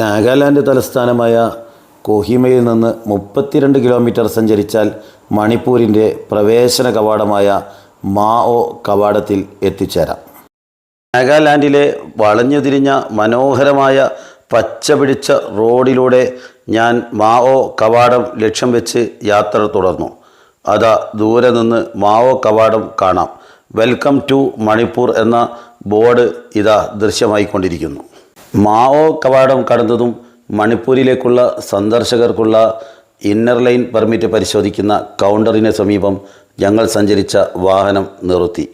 നാഗാലാൻഡ് തലസ്ഥാനമായ കോഹിമയിൽ നിന്ന് മുപ്പത്തിരണ്ട് കിലോമീറ്റർ സഞ്ചരിച്ചാൽ മണിപ്പൂരിന്റെ പ്രവേശന കവാടമായ മാഓ കവാടത്തിൽ എത്തിച്ചേരാം. നാഗാലാൻഡിലെ വളഞ്ഞുതിരിഞ്ഞ മനോഹരമായ പച്ചപിടിച്ച റോഡിലൂടെ ഞാൻ മാവോ കവാടം ലക്ഷ്യം വെച്ച് യാത്ര തുടർന്നു. അതാ ദൂരെ നിന്ന് മാവോ കവാടം കാണാം. വെൽക്കം ടു മണിപ്പൂർ എന്ന ബോർഡ് ഇതാ ദൃശ്യമായിക്കൊണ്ടിരിക്കുന്നു. മാവോ കവാടം കടന്നതും മണിപ്പൂരിലേക്കുള്ള സന്ദർശകർക്കുള്ള ഇന്നർ ലൈൻ പെർമിറ്റ് പരിശോധിക്കുന്ന കൗണ്ടറിന് സമീപം ഞങ്ങൾ സഞ്ചരിച്ച വാഹനം നിർത്തി.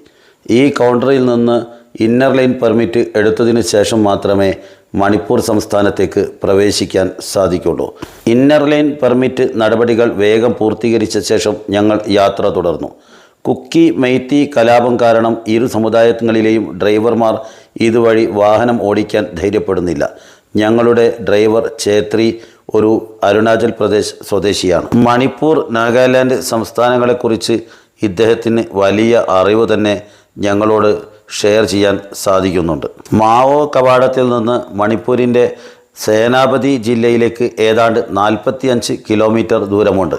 ഈ കൗണ്ടറിൽ നിന്ന് ഇന്നർ ലൈൻ പെർമിറ്റ് എടുത്തതിന് ശേഷം മാത്രമേ മണിപ്പൂർ സംസ്ഥാനത്തേക്ക് പ്രവേശിക്കാൻ സാധിക്കുള്ളൂ. ഇന്നർ ലൈൻ പെർമിറ്റ് നടപടികൾ വേഗം പൂർത്തീകരിച്ച ശേഷം ഞങ്ങൾ യാത്ര തുടർന്നു. കുക്കി മെയ്ത്തി കലാപം കാരണം ഇരു സമുദായങ്ങളിലെയും ഡ്രൈവർമാർ ഇതുവഴി വാഹനം ഓടിക്കാൻ ധൈര്യപ്പെടുന്നില്ല. ഞങ്ങളുടെ ഡ്രൈവർ ഛേത്രി ഒരു അരുണാചൽ പ്രദേശ് സ്വദേശിയാണ്. മണിപ്പൂർ നാഗാലാൻഡ് സംസ്ഥാനങ്ങളെക്കുറിച്ച് ഇദ്ദേഹത്തിന് വലിയ അറിവ് തന്നെ ഞങ്ങളോട് ഷെയർ ചെയ്യാൻ സാധിക്കുന്നുണ്ട്. മാവോ കവാടത്തിൽ നിന്ന് മണിപ്പൂരിന്റെ സേനാപതി ജില്ലയിലേക്ക് ഏതാണ്ട് നാൽപ്പത്തിയഞ്ച് കിലോമീറ്റർ ദൂരമുണ്ട്.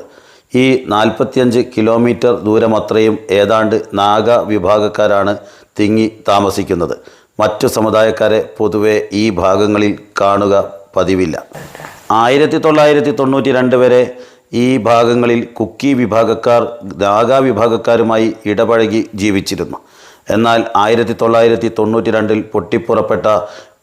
ഈ നാൽപ്പത്തിയഞ്ച് കിലോമീറ്റർ ദൂരം അത്രയും ഏതാണ്ട് നാഗ വിഭാഗക്കാരാണ് തിങ്ങി താമസിക്കുന്നത്. മറ്റു സമുദായക്കാരെ പൊതുവെ ഈ ഭാഗങ്ങളിൽ കാണുക പതിവില്ല. ആയിരത്തി തൊള്ളായിരത്തി തൊണ്ണൂറ്റി രണ്ട് വരെ ഈ ഭാഗങ്ങളിൽ കുക്കി വിഭാഗക്കാർ നാഗ വിഭാഗക്കാരുമായി ഇടപഴകി ജീവിച്ചിരുന്നു. എന്നാൽ ആയിരത്തി തൊള്ളായിരത്തി തൊണ്ണൂറ്റി രണ്ടിൽ പൊട്ടിപ്പുറപ്പെട്ട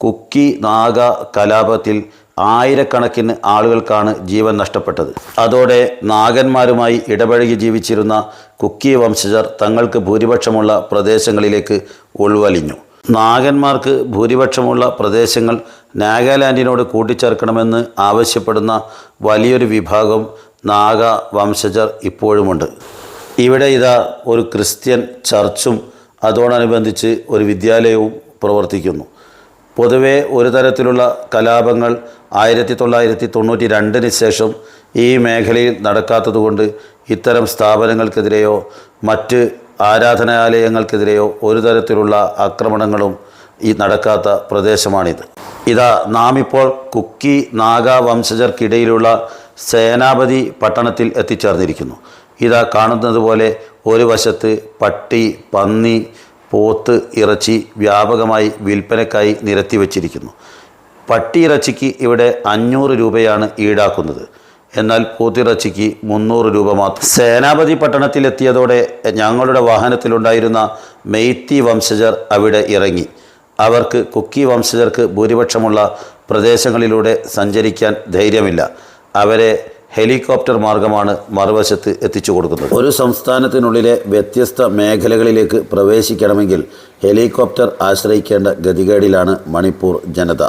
കുക്കി നാഗ കലാപത്തിൽ ആയിരക്കണക്കിന് ആളുകൾക്കാണ് ജീവൻ നഷ്ടപ്പെട്ടത്. അതോടെ നാഗന്മാരുമായി ഇടപഴകി ജീവിച്ചിരുന്ന കുക്കി വംശജർ തങ്ങൾക്ക് ഭൂരിപക്ഷമുള്ള പ്രദേശങ്ങളിലേക്ക് ഉൾവലിഞ്ഞു. നാഗന്മാർക്ക് ഭൂരിപക്ഷമുള്ള പ്രദേശങ്ങൾ നാഗാലാൻഡിനോട് കൂട്ടിച്ചേർക്കണമെന്ന് ആവശ്യപ്പെടുന്ന വലിയൊരു വിഭാഗം നാഗ വംശജർ ഇപ്പോഴുമുണ്ട്. ഇവിടെ ഇതാ ഒരു ക്രിസ്ത്യൻ ചർച്ചും അതോടനുബന്ധിച്ച് ഒരു വിദ്യാലയവും പ്രവർത്തിക്കുന്നു. പൊതുവേ ഒരു തരത്തിലുള്ള കലാപങ്ങൾ ആയിരത്തി തൊള്ളായിരത്തി തൊണ്ണൂറ്റി രണ്ടിന് ശേഷം ഈ മേഖലയിൽ നടക്കാത്തതുകൊണ്ട് ഇത്തരം സ്ഥാപനങ്ങൾക്കെതിരെയോ മറ്റ് ആരാധനാലയങ്ങൾക്കെതിരെയോ ഒരു തരത്തിലുള്ള ആക്രമണങ്ങളും ഈ നടക്കാത്ത പ്രദേശമാണിത്. ഇതാ നാം ഇപ്പോൾ കുക്കി നാഗ വംശജർക്കിടയിലുള്ള സേനാപതി പട്ടണത്തിൽ എത്തിച്ചേർന്നിരിക്കുന്നു. ഇതാ കാണുന്നത് പോലെ ഒരു വശത്ത് പട്ടി പന്നി പോത്ത് ഇറച്ചി വ്യാപകമായി വിൽപ്പനക്കായി നിരത്തി വച്ചിരിക്കുന്നു പട്ടി ഇറച്ചിക്ക് ഇവിടെ അഞ്ഞൂറ് രൂപയാണ് ഈടാക്കുന്നത്. എന്നാൽ പോത്തിറച്ചിക്ക് മുന്നൂറ് രൂപ മാത്രം. സേനാപതി പട്ടണത്തിലെത്തിയതോടെ ഞങ്ങളുടെ വാഹനത്തിലുണ്ടായിരുന്ന മെയ്ത്തി വംശജർ അവിടെ ഇറങ്ങി. അവർക്ക് കുക്കി വംശജർക്ക് ഭൂരിപക്ഷമുള്ള പ്രദേശങ്ങളിലൂടെ സഞ്ചരിക്കാൻ ധൈര്യമില്ല. അവരെ ഹെലികോപ്റ്റർ മാർഗമാണ് മറുവശത്ത് എത്തിച്ചു കൊടുക്കുന്നത്. ഒരു സംസ്ഥാനത്തിനുള്ളിലെ വ്യത്യസ്ത മേഖലകളിലേക്ക് പ്രവേശിക്കണമെങ്കിൽ ഹെലികോപ്റ്റർ ആശ്രയിക്കേണ്ട ഗതികേടിലാണ് മണിപ്പൂർ ജനത.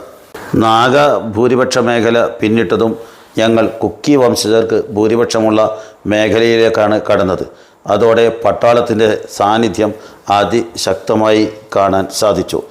നാഗ ഭൂരിപക്ഷ മേഖല പിന്നിട്ടതും ഞങ്ങൾ കുക്കി വംശജർക്ക് ഭൂരിപക്ഷമുള്ള മേഖലയിലേക്കാണ് കടന്നത്. അതോടെ പട്ടാളത്തിന്റെ സാന്നിധ്യം അതിശക്തമായി കാണാൻ സാധിച്ചു.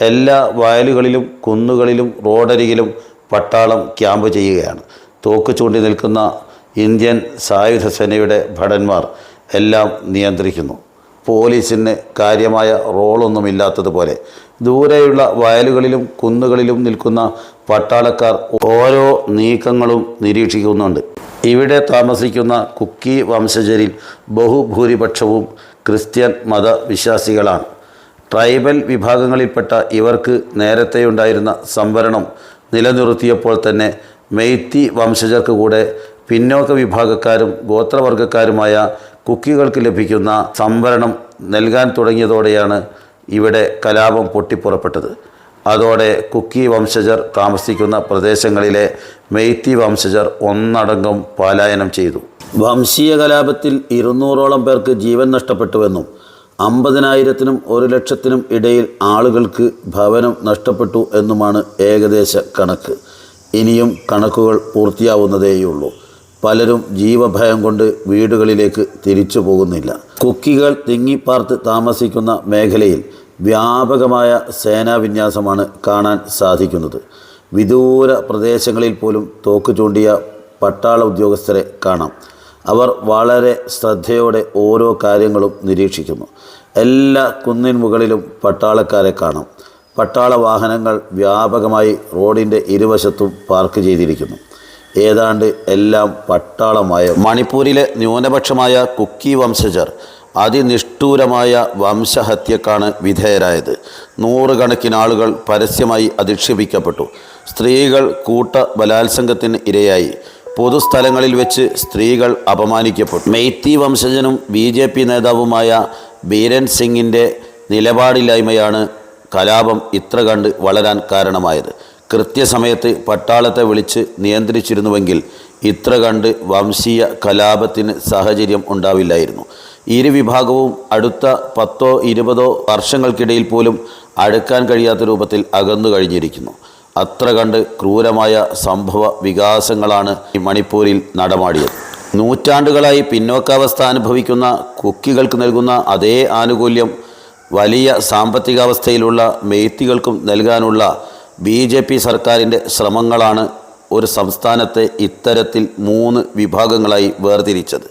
എല്ലാ വയലുകളിലും കുന്നുകളിലും റോഡരികിലും പട്ടാളം ക്യാമ്പ് ചെയ്യുകയാണ്. തോക്ക് ചൂണ്ടി നിൽക്കുന്ന ഇന്ത്യൻ സായുധ സേനയുടെ ഭടന്മാർ എല്ലാം നിയന്ത്രിക്കുന്നു. പോലീസിന് കാര്യമായ റോളൊന്നുമില്ലാത്തതുപോലെ. ദൂരെയുള്ള വയലുകളിലും കുന്നുകളിലും നിൽക്കുന്ന പട്ടാളക്കാർ ഓരോ നീക്കങ്ങളും നിരീക്ഷിക്കുന്നുണ്ട്. ഇവിടെ താമസിക്കുന്ന കുക്കി വംശജരിൽ ബഹുഭൂരിപക്ഷവും ക്രിസ്ത്യൻ മതവിശ്വാസികളാണ്. ട്രൈബൽ വിഭാഗങ്ങളിൽപ്പെട്ട ഇവർക്ക് നേരത്തെയുണ്ടായിരുന്ന സംവരണം നിലനിർത്തിയപ്പോൾ തന്നെ മെയ്ത്തി വംശജർക്ക് കൂടെ പിന്നോക്ക വിഭാഗക്കാരും ഗോത്രവർഗക്കാരുമായ കുക്കികൾക്ക് ലഭിക്കുന്ന സംവരണം നൽകാൻ തുടങ്ങിയതോടെയാണ് ഇവിടെ കലാപം പൊട്ടിപ്പുറപ്പെട്ടത്. അതോടെ കുക്കി വംശജർ താമസിക്കുന്ന പ്രദേശങ്ങളിലെ മെയ്ത്തി വംശജർ ഒന്നടങ്കം പലായനം ചെയ്തു. വംശീയ കലാപത്തിൽ ഇരുന്നൂറോളം പേർക്ക് ജീവൻ നഷ്ടപ്പെട്ടുവെന്നും അമ്പതിനായിരത്തിനും ഒരു ലക്ഷത്തിനും ഇടയിൽ ആളുകൾക്ക് ഭവനം നഷ്ടപ്പെട്ടു എന്നുമാണ് ഏകദേശ കണക്ക്. ഇനിയും കണക്കുകൾ പൂർത്തിയാവുന്നതേയുള്ളൂ. പലരും ജീവഭയം കൊണ്ട് വീടുകളിലേക്ക് തിരിച്ചു പോകുന്നില്ല. കുക്കികൾ തിങ്ങിപ്പാർത്ത് താമസിക്കുന്ന മേഖലയിൽ വ്യാപകമായ സേനാവിന്യാസമാണ് കാണാൻ സാധിക്കുന്നത്. വിദൂര പ്രദേശങ്ങളിൽ പോലും തോക്ക് ചൂണ്ടിയ പട്ടാള ഉദ്യോഗസ്ഥരെ കാണാം. അവർ വളരെ ശ്രദ്ധയോടെ ഓരോ കാര്യങ്ങളും നിരീക്ഷിക്കുന്നു. എല്ലാ കുന്നിൻ മുകളിലും പട്ടാളക്കാരെ കാണാം. പട്ടാള വാഹനങ്ങൾ വ്യാപകമായി റോഡിന്റെ ഇരുവശത്തും പാർക്ക് ചെയ്തിരിക്കുന്നു. ഏതാണ്ട് എല്ലാം പട്ടാളമായ മണിപ്പൂരിലെ ന്യൂനപക്ഷമായ കുക്കി വംശജർ അതിനിഷ്ഠൂരമായ വംശഹത്യക്കാണ് വിധേയരായത്. നൂറുകണക്കിന് ആളുകൾ പരസ്യമായി അധിക്ഷേപിക്കപ്പെട്ടു. സ്ത്രീകൾ കൂട്ട ബലാത്സംഗത്തിന് ഇരയായി. പൊതുസ്ഥലങ്ങളിൽ വെച്ച് സ്ത്രീകൾ അപമാനിക്കപ്പെട്ടു. മെയ്ത്തി വംശജനും ബി ജെ പി നേതാവുമായ ബീരൻ സിംഗിന്റെ നിലപാടില്ലായ്മയാണ് കലാപം ഇത്ര കണ്ട് വളരാൻ കാരണമായത്. കൃത്യസമയത്ത് പട്ടാളത്തെ വിളിച്ച് നിയന്ത്രിച്ചിരുന്നുവെങ്കിൽ ഇത്ര കണ്ട് വംശീയ കലാപത്തിന് സാഹചര്യം ഉണ്ടാവില്ലായിരുന്നു. ഇരു വിഭാഗവും അടുത്ത പത്തോ ഇരുപതോ വർഷങ്ങൾക്കിടയിൽ പോലും അടുക്കാൻ കഴിയാത്ത രൂപത്തിൽ അകന്നു കഴിഞ്ഞിരിക്കുന്നു. അത്ര കണ്ട് ക്രൂരമായ സംഭവ വികാസങ്ങളാണ് ഈ മണിപ്പൂരിൽ നടമാടിയത്. നൂറ്റാണ്ടുകളായി പിന്നോക്കാവസ്ഥ അനുഭവിക്കുന്ന കുക്കികൾക്ക് നൽകുന്ന അതേ ആനുകൂല്യം വലിയ സാമ്പത്തികാവസ്ഥയിലുള്ള മെയ്ത്തികൾക്കും നൽകാനുള്ള ബി ജെ പി സർക്കാരിന്റെ ശ്രമങ്ങളാണ് ഒരു സംസ്ഥാനത്തെ ഇത്തരത്തിൽ മൂന്ന് വിഭാഗങ്ങളായി വേർതിരിച്ചത്.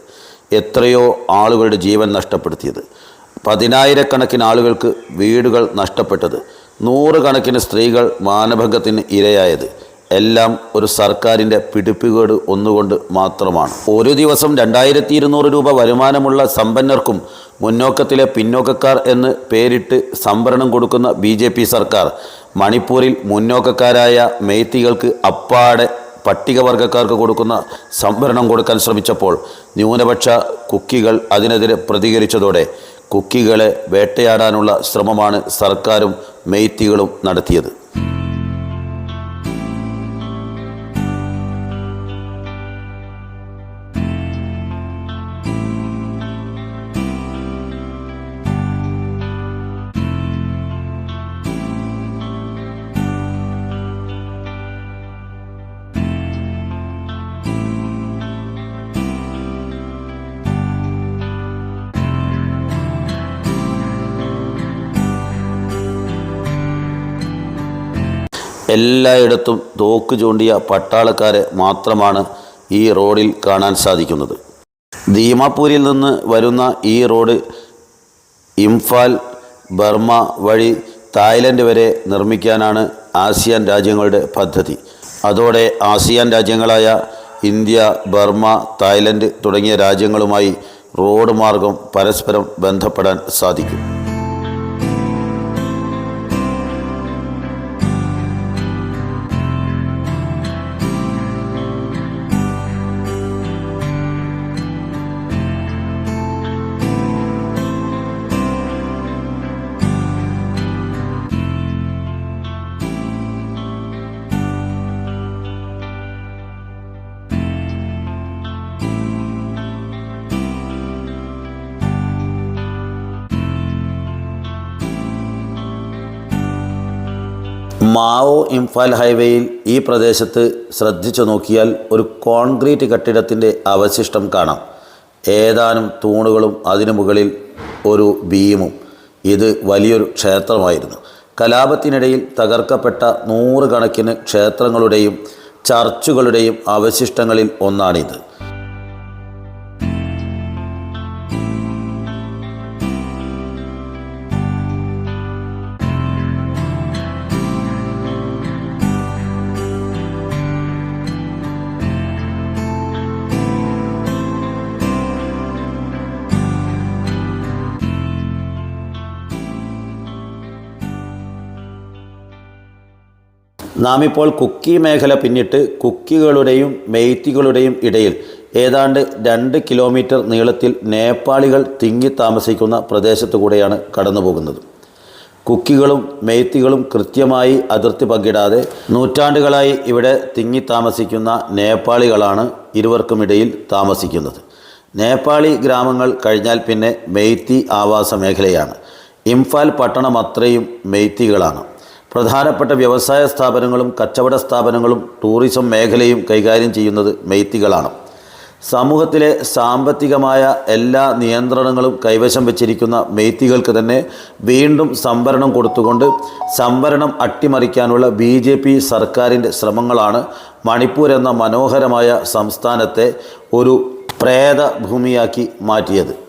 എത്രയോ ആളുകളുടെ ജീവൻ നഷ്ടപ്പെടുത്തിയത്. പതിനായിരക്കണക്കിന് ആളുകൾക്ക് വീടുകൾ നഷ്ടപ്പെട്ടത്. നൂറുകണക്കിന് സ്ത്രീകൾ മാനഭംഗത്തിന് ഇരയായത്. എല്ലാം ഒരു സർക്കാരിന്റെ പിടിപ്പുകേട് ഒന്നുകൊണ്ട് മാത്രമാണ്. ഒരു ദിവസം രണ്ടായിരത്തി ഇരുന്നൂറ് രൂപ വരുമാനമുള്ള സമ്പന്നർക്കും മുന്നോക്കത്തിലെ പിന്നോക്കക്കാർ എന്ന് പേരിട്ട് സംവരണം കൊടുക്കുന്ന ബി സർക്കാർ മണിപ്പൂരിൽ മുന്നോക്കക്കാരായ മെയ്ത്തികൾക്ക് അപ്പാടെ പട്ടികവർഗക്കാർക്ക് കൊടുക്കുന്ന സംവരണം കൊടുക്കാൻ ശ്രമിച്ചപ്പോൾ ന്യൂനപക്ഷ കുക്കികൾ അതിനെതിരെ പ്രതികരിച്ചതോടെ കുക്കികളെ വേട്ടയാടാനുള്ള ശ്രമമാണ് സർക്കാരും മെയ്ത്തികളും നടത്തിയത്. എല്ലായിടത്തും തോക്ക് ചൂണ്ടിയ പട്ടാളക്കാരെ മാത്രമാണ് ഈ റോഡിൽ കാണാൻ സാധിക്കുന്നത്. ദീമാപൂരിൽ നിന്ന് വരുന്ന ഈ റോഡ് ഇംഫാൽ ബർമ വഴി തായ്ലൻഡ് വരെ നിർമ്മിക്കാനാണ് ആസിയാൻ രാജ്യങ്ങളുടെ പദ്ധതി. അതോടെ ആസിയാൻ രാജ്യങ്ങളായ ഇന്ത്യ ബർമ തായ്ലൻഡ് തുടങ്ങിയ രാജ്യങ്ങളുമായി റോഡ് മാർഗം പരസ്പരം ബന്ധപ്പെടാൻ സാധിക്കും. മാവോ ഇംഫാൽ ഹൈവേയിൽ ഈ പ്രദേശത്ത് ശ്രദ്ധിച്ചു നോക്കിയാൽ ഒരു കോൺക്രീറ്റ് കെട്ടിടത്തിന്റെ അവശിഷ്ടം കാണാം. ഏതാനും തൂണുകളും അതിനു മുകളിൽ ഒരു ബീമും. ഇത് വലിയൊരു ക്ഷേത്രമായിരുന്നു. കലാപത്തിനിടയിൽ തകർക്കപ്പെട്ട നൂറുകണക്കിന് ക്ഷേത്രങ്ങളുടെയും ചർച്ചുകളുടെയും അവശിഷ്ടങ്ങളിൽ ഒന്നാണിത്. നാം ഇപ്പോൾ കുക്കി മേഖല പിന്നിട്ട് കുക്കികളുടെയും മെയ്ത്തികളുടെയും ഇടയിൽ ഏതാണ്ട് രണ്ട് കിലോമീറ്റർ നീളത്തിൽ നേപ്പാളികൾ തിങ്ങി താമസിക്കുന്ന പ്രദേശത്തു കൂടെയാണ് കടന്നു പോകുന്നത് കുക്കികളും മെയ്ത്തികളും കൃത്യമായി അതിർത്തി പങ്കിടാതെ നൂറ്റാണ്ടുകളായി ഇവിടെ തിങ്ങി താമസിക്കുന്ന നേപ്പാളികളാണ് ഇരുവർക്കുമിടയിൽ താമസിക്കുന്നത്. നേപ്പാളി ഗ്രാമങ്ങൾ കഴിഞ്ഞാൽ പിന്നെ മെയ്ത്തി ആവാസ മേഖലയാണ്. ഇംഫാൽ പട്ടണം അത്രയും മെയ്ത്തികളാണ്. പ്രധാനപ്പെട്ട വ്യവസായ സ്ഥാപനങ്ങളും കച്ചവട സ്ഥാപനങ്ങളും ടൂറിസം മേഖലയും കൈകാര്യം ചെയ്യുന്നത് മെയ്ത്തികളാണ്. സമൂഹത്തിലെ സാമ്പത്തികമായ എല്ലാ നിയന്ത്രണങ്ങളും കൈവശം വെച്ചിരിക്കുന്ന മെയ്ത്തികൾക്ക് തന്നെ വീണ്ടും സംവരണം കൊടുത്തുകൊണ്ട് സംവരണം അട്ടിമറിക്കാനുള്ള ബി ജെ പി സർക്കാരിന്റെ ശ്രമങ്ങളാണ് മണിപ്പൂർ എന്ന മനോഹരമായ സംസ്ഥാനത്തെ ഒരു പ്രേത ഭൂമിയാക്കി മാറ്റിയത്.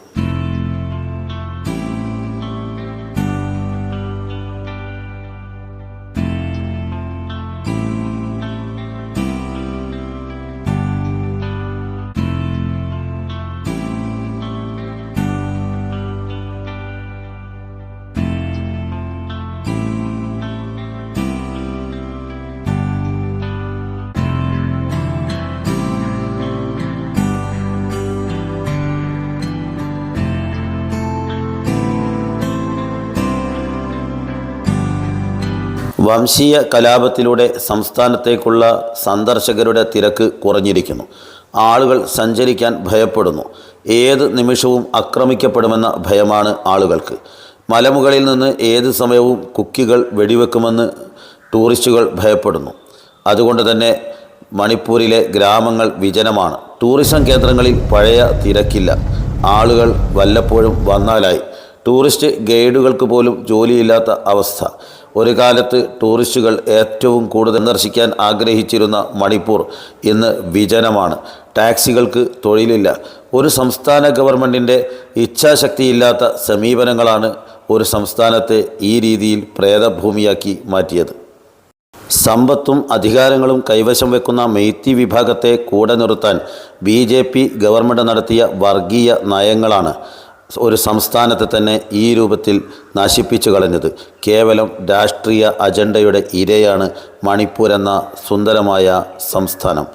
വംശീയ കലാപത്തിലൂടെ സംസ്ഥാനത്തേക്കുള്ള സന്ദർശകരുടെ തിരക്ക് കുറഞ്ഞിരിക്കുന്നു. ആളുകൾ സഞ്ചരിക്കാൻ ഭയപ്പെടുന്നു. ഏത് നിമിഷവും ആക്രമിക്കപ്പെടുമെന്ന ഭയമാണ് ആളുകൾക്ക്. മലമുകളിൽ നിന്ന് ഏത് സമയവും കുക്കികൾ വെടിവെക്കുമെന്ന് ടൂറിസ്റ്റുകൾ ഭയപ്പെടുന്നു. അതുകൊണ്ട് തന്നെ മണിപ്പൂരിലെ ഗ്രാമങ്ങൾ വിജനമാണ്. ടൂറിസം കേന്ദ്രങ്ങളിൽ പഴയ തിരക്കില്ല. ആളുകൾ വല്ലപ്പോഴും വന്നാലായി. ടൂറിസ്റ്റ് ഗൈഡുകൾക്ക് പോലും ജോലിയില്ലാത്ത അവസ്ഥ. ഒരു കാലത്ത് ടൂറിസ്റ്റുകൾ ഏറ്റവും കൂടുതൽ സന്ദർശിക്കാൻ ആഗ്രഹിച്ചിരുന്ന മണിപ്പൂർ ഇന്ന് വിജനമാണ്. ടാക്സികൾക്ക് തൊഴിലില്ല. ഒരു സംസ്ഥാന ഗവൺമെന്റിന്റെ ഇച്ഛാശക്തിയില്ലാത്ത സമീപനങ്ങളാണ് ഒരു സംസ്ഥാനത്തെ ഈ രീതിയിൽ പ്രേതഭൂമിയാക്കി മാറ്റിയത്. സമ്പത്തും അധികാരങ്ങളും കൈവശം വെക്കുന്ന മെയ്ത്തി വിഭാഗത്തെ കൂടെ നിർത്താൻ ബി ജെ പി ഗവൺമെന്റ് നടത്തിയ വർഗീയ നയങ്ങളാണ്. ഒരു സംസ്ഥാനത്തെ തന്നെ ഈ രൂപത്തിൽ നശിപ്പിച്ചു കളഞ്ഞത്. കേവലം രാഷ്ട്രീയ അജണ്ടയുടെ ഇരയാണ് മണിപ്പൂർ എന്ന സുന്ദരമായ സംസ്ഥാനം.